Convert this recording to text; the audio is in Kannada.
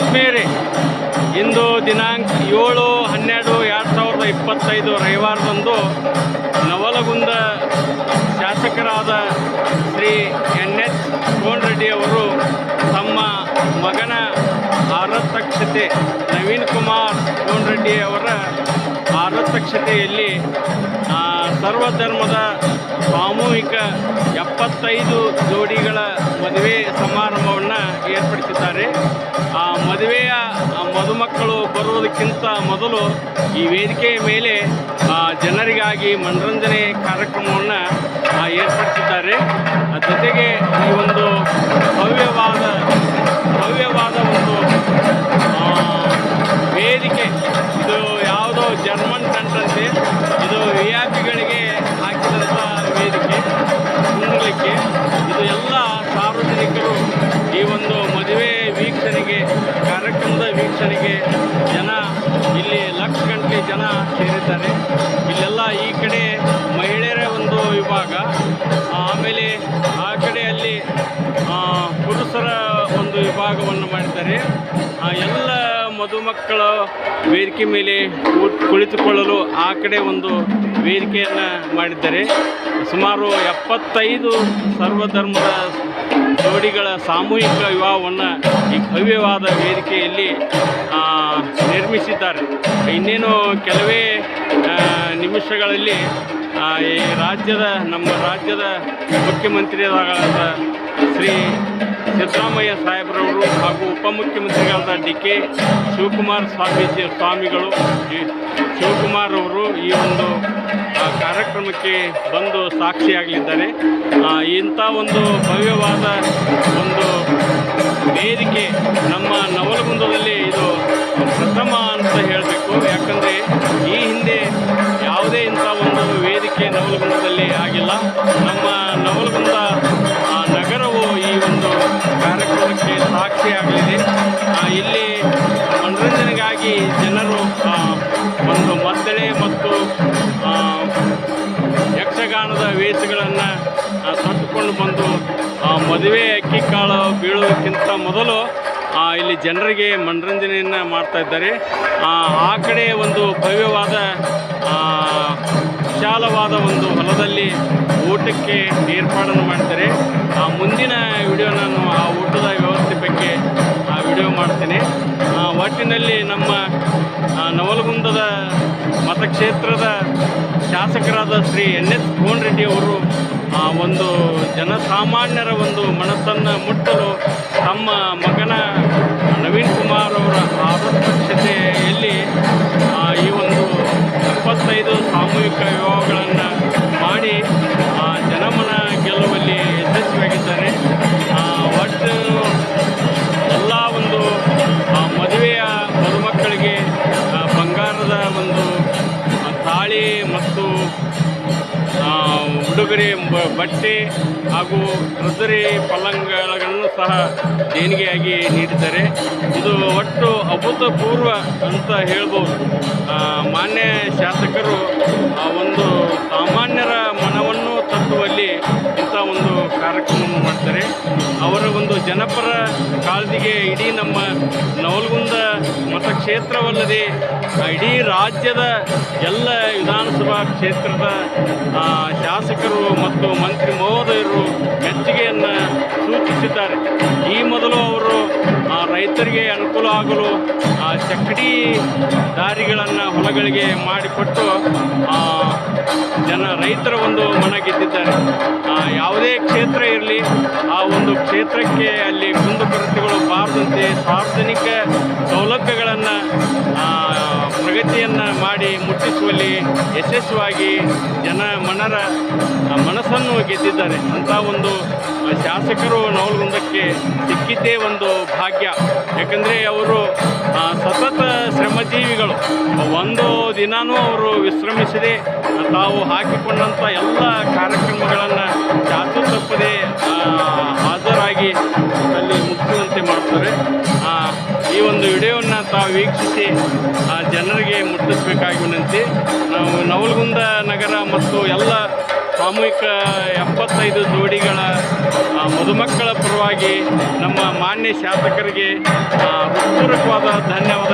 ಆತ್ಮೀಯರೇ ಇಂದು ದಿನಾಂಕ ಏಳು ಹನ್ನೆರಡು ಎರಡು ಸಾವಿರದ ಇಪ್ಪತ್ತೈದು ರವಿವಾರದಂದು ನವಲಗುಂದ ಶಾಸಕರಾದ ಶ್ರೀ ಎನ್ ಎಚ್ ರೆಡ್ಡಿ ಅವರು ತಮ್ಮ ಮಗನ ಆರತಕ್ಷತೆ ನವೀನ್ ಕುಮಾರ್ ರೆಡ್ಡಿ ಅವರ ಆರತಕ್ಷತೆಯಲ್ಲಿ ಸರ್ವಧರ್ಮದ ಸಾಮೂಹಿಕ ಎಪ್ಪತ್ತೈದು ಜೋಡಿಗಳ ಮದುವೆ ಸಮಾರಂಭವನ್ನು ಏರ್ಪಡಿಸಿದ್ದಾರೆ. ಬರುವುದಕ್ಕಿಂತ ಮೊದಲು ಈ ವೇದಿಕೆಯ ಮೇಲೆ ಆ, ಜನರಿಗಾಗಿ ಮನರಂಜನೆ ಕಾರ್ಯಕ್ರಮವನ್ನು ಏರ್ಪಡಿಸಿದ್ದಾರೆ. ಜೊತೆಗೆ ಈ ಒಂದು ಭವ್ಯವಾದ ಭವ್ಯವಾದ ಒಂದು ಸೇರಿದ್ದಾರೆ ಇಲ್ಲೆಲ್ಲ ಈ ಕಡೆ ಮಹಿಳೆಯರ ಒಂದು ವಿಭಾಗ. ಆಮೇಲೆ ಆ ಕಡೆಯಲ್ಲಿ ಪುರುಷರ ಒಂದು ವಿಭಾಗವನ್ನು ಮಾಡಿದ್ದಾರೆ. ಎಲ್ಲ ಮಧುಮಕ್ಕಳ ವೇದಿಕೆ ಮೇಲೆ ಕುಳಿತುಕೊಳ್ಳಲು ಆ ಕಡೆ ಒಂದು ವೇದಿಕೆಯನ್ನು ಮಾಡಿದ್ದಾರೆ. ಸುಮಾರು ಎಪ್ಪತ್ತೈದು ಸರ್ವಧರ್ಮದ ಜೋಡಿಗಳ ಸಾಮೂಹಿಕ ವಿವಾಹವನ್ನು ಈ ಭವ್ಯವಾದ ವೇದಿಕೆಯಲ್ಲಿ ನಿರ್ಮಿಸಿದ್ದಾರೆ. ಇನ್ನೇನು ಕೆಲವೇ ನಿಮಿಷಗಳಲ್ಲಿ ಈ ರಾಜ್ಯದ, ನಮ್ಮ ರಾಜ್ಯದ ಮುಖ್ಯಮಂತ್ರಿಯಾದ ಶ್ರೀ ಸಿದ್ದರಾಮಯ್ಯ ಸಾಹೇಬ್ರವರು ಹಾಗೂ ಉಪಮುಖ್ಯಮಂತ್ರಿಗಳಾದ ಡಿ ಕೆ ಶಿವಕುಮಾರ್ ಸ್ವಾಮೀಜಿ ಸ್ವಾಮಿಗಳು ಶಿವಕುಮಾರ್ ಅವರು ಈ ಒಂದು ಕಾರ್ಯಕ್ರಮಕ್ಕೆ ಬಂದು ಸಾಕ್ಷಿಯಾಗಲಿದ್ದಾರೆ. ಇಂಥ ಒಂದು ಭವ್ಯವಾದ ಒಂದು ವೇದಿಕೆ ನಮ್ಮ ನವಲಗುಂದದಲ್ಲಿ ಇದು ಪ್ರಥಮ ಅಂತ ಹೇಳಬೇಕು. ಯಾಕಂದರೆ ಈ ಹಿಂದೆ ಯಾವುದೇ ಇಂಥ ಒಂದು ವೇದಿಕೆ ನವಲಗುಂದದಲ್ಲಿ ಆಗಿಲ್ಲ. ನಮ್ಮ ನವಲಗುಂದ ಮನರಂಜನೆಗಾಗಿ ಜನರು ಒಂದು ಮದ್ದಳೆ ಮತ್ತು ಯಕ್ಷಗಾನದ ವೇಷಗಳನ್ನು ತೊಟ್ಟುಕೊಂಡು ಬಂದು ಮದುವೆ ಅಕ್ಕಿ ಕಾಳು ಬೀಳೋದಕ್ಕಿಂತ ಮೊದಲು ಇಲ್ಲಿ ಜನರಿಗೆ ಮನರಂಜನೆಯನ್ನು ಮಾಡ್ತಾ ಇದ್ದಾರೆ. ಆ, ಕಡೆ ಒಂದು ಭವ್ಯವಾದ ವಿಶಾಲವಾದ ಒಂದು ಹೊಲದಲ್ಲಿ ಊಟಕ್ಕೆ ಏರ್ಪಾಡನ್ನು ಮಾಡ್ತಾರೆ ಮುಂದಿನ ವಿಡಿಯೋ ನಾನು ಆ ಊಟದ ವ್ಯವಸ್ಥೆ ಬಗ್ಗೆ ಆ ವಿಡಿಯೋ ಮಾಡ್ತೇನೆ. ಒಟ್ಟಿನಲ್ಲಿ ನಮ್ಮ ನವಲಗುಂದದ ಮತಕ್ಷೇತ್ರದ ಶಾಸಕರಾದ ಶ್ರೀ ಎನ್ ಎಸ್ ಕೋನ್ ರೆಡ್ಡಿ ಅವರು ಒಂದು ಜನಸಾಮಾನ್ಯರ ಒಂದು ಮನಸ್ಸನ್ನು ಮುಟ್ಟಲು ತಮ್ಮ ಮಗನ ನವೀನ್ ಕುಮಾರ್ ಅವರ ಆದರ್ಶತೆಯಲ್ಲಿ ಈ ಒಂದು ಎಪ್ಪತ್ತೈದು ಸಾಮೂಹಿಕ ವಿವಾಹಗಳನ್ನು ಉಡುಗೊರೆ ಬಟ್ಟೆ ಹಾಗೂ ಟ್ರೆಸರಿ ಪಲ್ಲಂಗಗಳನ್ನು ಸಹ ದೇಣಿಗೆಯಾಗಿ ನೀಡಿದ್ದಾರೆ. ಇದು ಒಟ್ಟು ಅಭೂತಪೂರ್ವ ಅಂತ ಹೇಳ್ಬೋದು. ಒಂದು ಜನಪರ ಕಾಳಜಿಗೆ ಇಡೀ ನಮ್ಮ ನವಲಗುಂದ ಮತಕ್ಷೇತ್ರವಲ್ಲದೆ, ಇಡೀ ರಾಜ್ಯದ ಎಲ್ಲ ವಿಧಾನಸಭಾ ಕ್ಷೇತ್ರದ ಶಾಸಕರು ಮತ್ತು ಮಂತ್ರಿ ಮಹೋದಯರು ರೈತರಿಗೆ ಅನುಕೂಲ ಆಗಲು ಆ, ಚಕ್ಕಡಿ ದಾರಿಗಳನ್ನು ಹೊಲಗಳಿಗೆ ಮಾಡಿಕೊಟ್ಟು ಜನ ರೈತರ ಒಂದು ಮನ ಗೆದ್ದಿದ್ದಾರೆ. ಯಾವುದೇ ಕ್ಷೇತ್ರ ಇರಲಿ ಆ ಒಂದು ಕ್ಷೇತ್ರಕ್ಕೆ ಅಲ್ಲಿ ಕುಂದುಕೊರತೆಗಳು ಬಾರದಂತೆ ಸಾರ್ವಜನಿಕ ಸೌಲಭ್ಯಗಳನ್ನು ಪ್ರಗತಿಯನ್ನು ಮಾಡಿ ಮುಟ್ಟಿಸುವಲ್ಲಿ ಯಶಸ್ವಿಯಾಗಿ ಜನ ಮನರ ಮನಸ್ಸನ್ನು ಗೆದ್ದಿದ್ದಾರೆ. ಅಂಥ ಒಂದು ಶಾಸಕರು ಶಾಸಕರು ನವಲಗುಂದಕ್ಕೆ ಸಿಕ್ಕಿದ್ದೇ ಒಂದು ಭಾಗ್ಯ. ಯಾಕಂದರೆ ಅವರು ಸತತ ಶ್ರಮಜೀವಿಗಳು. ಒಂದು ದಿನಾನೂ ಅವರು ವಿಶ್ರಮಿಸದೆ, ತಾವು ಹಾಕಿಕೊಂಡಂಥ ಎಲ್ಲ ಕಾರ್ಯಕ್ರಮಗಳನ್ನು ಚಾಚು ತಪ್ಪದೆ ಹಾಜರಾಗಿ ಅಲ್ಲಿ ಮುಟ್ಟುವಂತೆ ಮಾಡ್ತಾರೆ. ಈ ಒಂದು ವಿಡಿಯೋವನ್ನು ತಾವು ವೀಕ್ಷಿಸಿ ಜನರಿಗೆ ಮುಟ್ಟಿಸಬೇಕಾಗಿ ವಿನಂತಿ. ನಾವು ನವಲಗುಂದ ನಗರ ಮತ್ತು ಎಲ್ಲ ಸಾಮೂಹಿಕ ಎಪ್ಪತ್ತೈದು ಜೋಡಿಗಳ ಮಧುಮಕ್ಕಳ ಪರವಾಗಿ ನಮ್ಮ ಮಾನ್ಯ ಶಾಸಕರಿಗೆ ಹೃತ್ಪೂರ್ವಕವಾದ ಧನ್ಯವಾದಗಳನ್ನು